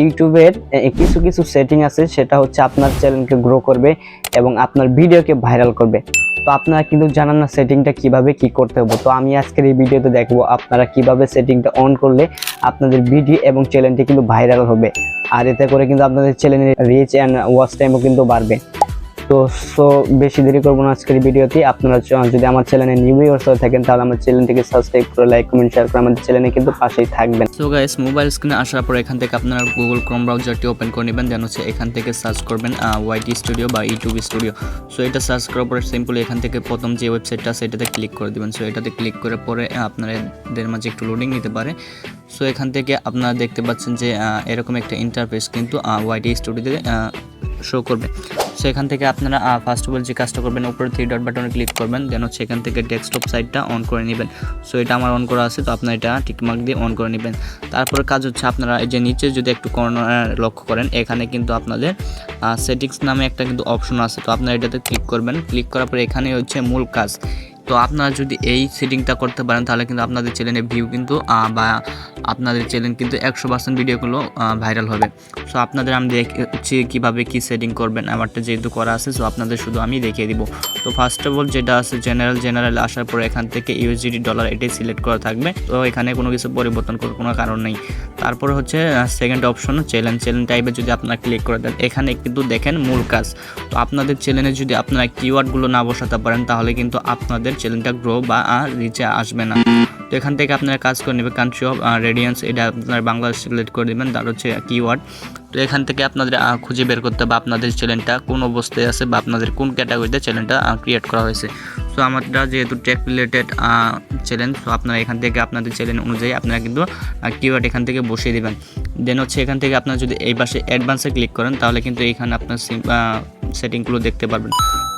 ইউটিউবের কিছু কিছু সেটিং আছে, সেটা হচ্ছে আপনার চ্যানেলকে গ্রো করবে এবং আপনার ভিডিওকে ভাইরাল করবে। তো আপনারা কিন্তু জানান না সেটিংটা কীভাবে কি করতে হবে। তো আমি আজকের এই ভিডিওতে দেখব আপনারা কীভাবে সেটিংটা অন করলে আপনাদের ভিডিও এবং চ্যানেলটি কিন্তু ভাইরাল হবে। আর এতে করে কিন্তু আপনাদের চ্যানেলের রিচ অ্যান্ড ওয়াচ টাইমও কিন্তু বাড়বে। তো সো বেশি দেরি করব না আজকের ভিডিওতে আপনারা যদি আমার চ্যানেলে নিউ ভিউয়ার্স হয়ে থাকেন, তাহলে আমার চ্যানেলটিকে সাবস্ক্রাইব করে লাইক কমেন্ট শেয়ার করে আমাদের চ্যানেলে কিন্তু পাশেই থাকবেন। সো গাইস মোবাইল স্ক্রিনে আসার পর এখান থেকে আপনারা গুগল ক্রোম ব্রাউজারটি ওপেন করে নেবেন দেন হচ্ছে এখান থেকে সার্চ করবেন ওয়াইটি স্টুডিও বা ইউটিউব স্টুডিও সো এটা সার্চ করার পরে সিম্পলি এখান থেকে প্রথম যে ওয়েবসাইটটা আছে, এটাতে ক্লিক করে দিবেন। সো এটাতে ক্লিক করে পরে আপনাদের মাঝে একটু লোডিং নিতে পারে। সো এখান থেকে আপনারা দেখতে পাচ্ছেন যে এরকম একটা ইন্টারফেস কিন্তু ওয়াইটি স্টুডিওতে শো করবে। সো এখান থেকে আপনারা ফার্স্ট অফ অল যে কাজটা করবেন, উপরে থ্রি ডট বাটনে ক্লিক করবেন দেন হচ্ছে এখান থেকে ডেস্কটপ সাইটটা অন করে নেবেন। সো এটা আমার অন করা আছে, তো আপনারা এটা টিকমার্ক দিয়ে অন করে নেবেন। তারপরে কাজ হচ্ছে আপনারা এই যে নিচে যদি একটু কর্নার লক্ষ্য করেন, এখানে কিন্তু আপনাদের সেটিংস নামে একটা কিন্তু অপশন আছে। তো আপনারা এটাতে ক্লিক করবেন। ক্লিক করার পরে এখানে হচ্ছে মূল কাজ। তো আপনারা যদি এই সেটিংটা করতে পারেন, তাহলে কিন্তু আপনাদের চ্যানেলের ভিউ কিন্তু বা আপনাদের চ্যানেল কিন্তু একশো পার্সেন্ট ভিডিওগুলো ভাইরাল হবে। সো আপনাদের আমি দেখছি কীভাবে কী সেটিং করবেন, আমারটা যেহেতু করা আছে সো আপনাদের শুধু আমি দেখিয়ে দিব। তো ফার্স্ট অফ অল যেটা আছে জেনারেল জেনারেল আসার পরে এখান থেকে ইউএসডি ডলার এটাই সিলেক্ট করা থাকবে। তো এখানে কোনো কিছু পরিবর্তন করার কোনো কারণ নেই। তারপরে হচ্ছে সেকেন্ড অপশন চ্যানেল চ্যানেল টাইপে যদি আপনারা ক্লিক করে দেন, এখানে কিন্তু দেখেন মূল কাজ। তো আপনাদের চ্যানেলে যদি আপনারা কিওয়ার্ডগুলো না বসাতে পারেন, তাহলে কিন্তু আপনাদের চ্যানেলটা গ্রো বা রিচে আসবে না। তো এখান থেকে আপনারা কাজ করে নেবে কান্ট্রি অফ রেডিয়েন্স এটা আপনারা বাংলাদেশ সিলেক্ট করে দেবেন, তার হচ্ছে কিওয়ার্ড তো এখান থেকে আপনাদের খুঁজে বের করতে হবে আপনাদের চ্যানেলটা, কোন অবস্থায় আছে বা আপনাদের কোন ক্যাটাগরিতে চ্যানেলটা ক্রিয়েট করা হয়েছে। সো আমারটা যেহেতু টেক রিলেটেড চ্যানেল, তো আপনারা এখান থেকে আপনাদের চ্যানেল অনুযায়ী আপনারা কিন্তু কিওয়ার্ড এখান থেকে বসিয়ে দেবেন। দেন হচ্ছে এখান থেকে আপনারা যদি এই পাশে অ্যাডভান্সে ক্লিক করেন, তাহলে কিন্তু এখানে আপনার সেটিংগুলো দেখতে পারবেন।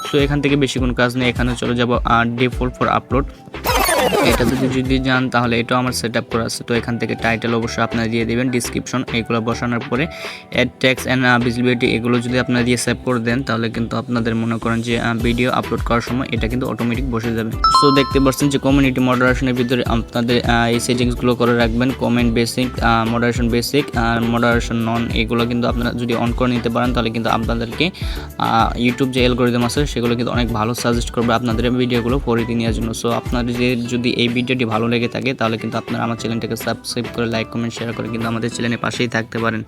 সো এখান থেকে বেশি কোনো কাজ নেই, এখানে চলে যাব ডিফল্ট ফর আপলোড এটা যদি যদি যান তাহলে এটাও আমার সেট আপ করা আছে। তো এখান থেকে টাইটেল অবশ্যই আপনারা দিয়ে দেবেন ডিসক্রিপশন এগুলো বসানোর পরে অ্যাড ট্যাক্স অ্যান্ড ভিজিবিলিটি এগুলো যদি আপনারা দিয়ে সেভ করে দেন তাহলে কিন্তু আপনাদের মনে করেন যে ভিডিও আপলোড করার সময় এটা কিন্তু অটোমেটিক বসে যাবে। সো দেখতে পাচ্ছেন যে কমিউনিটি মডারেশনের ভিতরে আপনাদের আহ, এই সেটিংসগুলো করে রাখবেন। কমেন্ট বেসিক মডারেশন বেসিক আর মডারেশন নন এগুলো কিন্তু আপনারা যদি অন করে নিতে পারেন তাহলে কিন্তু আপনাদেরকে ইউটিউব যে অ্যালগোরিদম আছে সেগুলো কিন্তু অনেক ভালো সাজেস্ট করবে আপনাদের ভিডিওগুলো পরিধি নেওয়ার জন্য। সো আপনাদের যে যদি এই ভিডিওটি ভালো লেগে থাকে, তাহলে কিন্তু আপনারা আমার চ্যানেলটাকে সাবস্ক্রাইব করে লাইক কমেন্ট শেয়ার করে কিন্তু আমাদের চ্যানেলের পাশেই থাকতে পারেন।